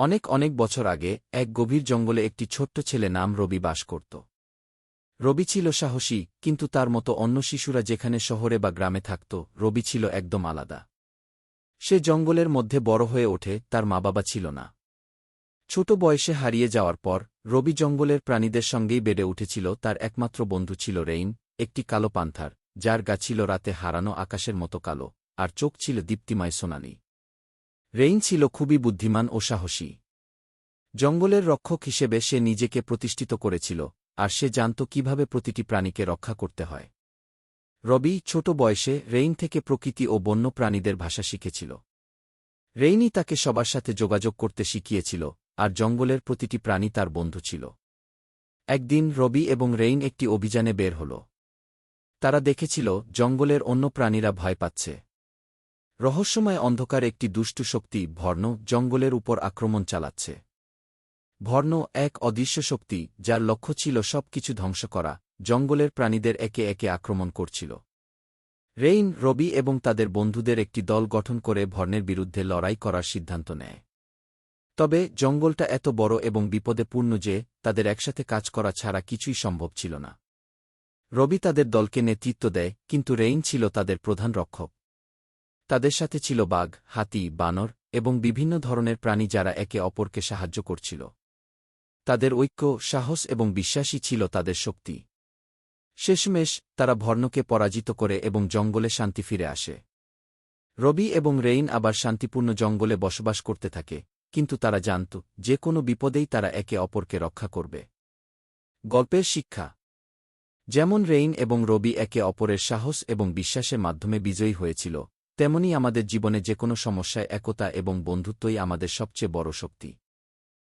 অনেক অনেক বছর আগে এক গভীর জঙ্গলে একটি ছোট্ট ছেলে নাম রবি বাস করত। রবি ছিল সাহসী, কিন্তু তার মতো অন্য শিশুরা যেখানে শহরে বা গ্রামে থাকত, রবি ছিল একদম আলাদা। সে জঙ্গলের মধ্যে বড় হয়ে ওঠে, তার মা বাবা ছিল না। ছোট বয়সে হারিয়ে যাওয়ার পর, রবি জঙ্গলের প্রাণীদের সঙ্গেই বেড়ে উঠেছিল, তার একমাত্র বন্ধু ছিল রেইন, একটি কালো পান্থার, যার গা ছিল রাতে হারানো আকাশের মতো কালো, আর চোখ ছিল দীপ্তিময় সোনালি। রেইন ছিল খুবই বুদ্ধিমান ও সাহসী। জঙ্গলের রক্ষক হিসেবে সে নিজেকে প্রতিষ্ঠিত করেছিল, আর সে জানত কীভাবে প্রতিটি প্রাণীকে রক্ষা করতে হয়। রবি, ছোট বয়সে রেইন থেকে প্রকৃতি ও বন্য প্রাণীদের ভাষা শিখেছিল। রেইনই তাকে সবার সাথে যোগাযোগ করতে শিখিয়েছিল, আর জঙ্গলের প্রতিটি প্রাণী তার বন্ধু ছিল। একদিন রবি এবং রেইন একটি অভিযানে বের হল। তারা দেখেছিল, জঙ্গলের অন্য প্রাণীরা ভয় পাচ্ছে। রহস্যময় অন্ধকার একটি দুষ্টু শক্তি ভর্ণ জঙ্গলের উপর আক্রমণ চালাচ্ছে। ভর্ণ এক অদৃশ্য শক্তি যার লক্ষ্য ছিল সব কিছু ধ্বংস করা, জঙ্গলের প্রাণীদের একে একে আক্রমণ করছিল। রেইন, রবি এবং তাদের বন্ধুদের একটি দল গঠন করে ভর্ণের বিরুদ্ধে লড়াই করার সিদ্ধান্ত নেয়। তবে জঙ্গলটা এত বড় এবং বিপদে পূর্ণ যে তাদের একসাথে কাজ করা ছাড়া কিছুই সম্ভব ছিল না। রবি তাদের দলকে নেতৃত্ব দেয়, কিন্তু রেইন ছিল তাদের প্রধান রক্ষক। তাদের সাথে ছিল বাঘ, হাতি, বানর এবং বিভিন্ন ধরনের প্রাণী যারা একে অপরকে সাহায্য করছিল। তাদের ঐক্য, সাহস এবং বিশ্বাসী ছিল তাদের শক্তি। শেষমেশ, তারা ভর্ণকে পরাজিত করে এবং জঙ্গলে শান্তি ফিরে আসে। রবি এবং রেইন আবার শান্তিপূর্ণ জঙ্গলে বসবাস করতে থাকে, কিন্তু তারা জানত, যে কোনো বিপদেই তারা একে অপরকে রক্ষা করবে। গল্পের শিক্ষা। যেমন রেইন এবং রবি একে অপরের সাহস এবং বিশ্বাসের মাধ্যমে বিজয়ী হয়েছিল তেমনি আমাদের জীবনে যে কোনো সমস্যায় একতা এবং বন্ধুত্বই আমাদের সবচেয়ে বড় শক্তি।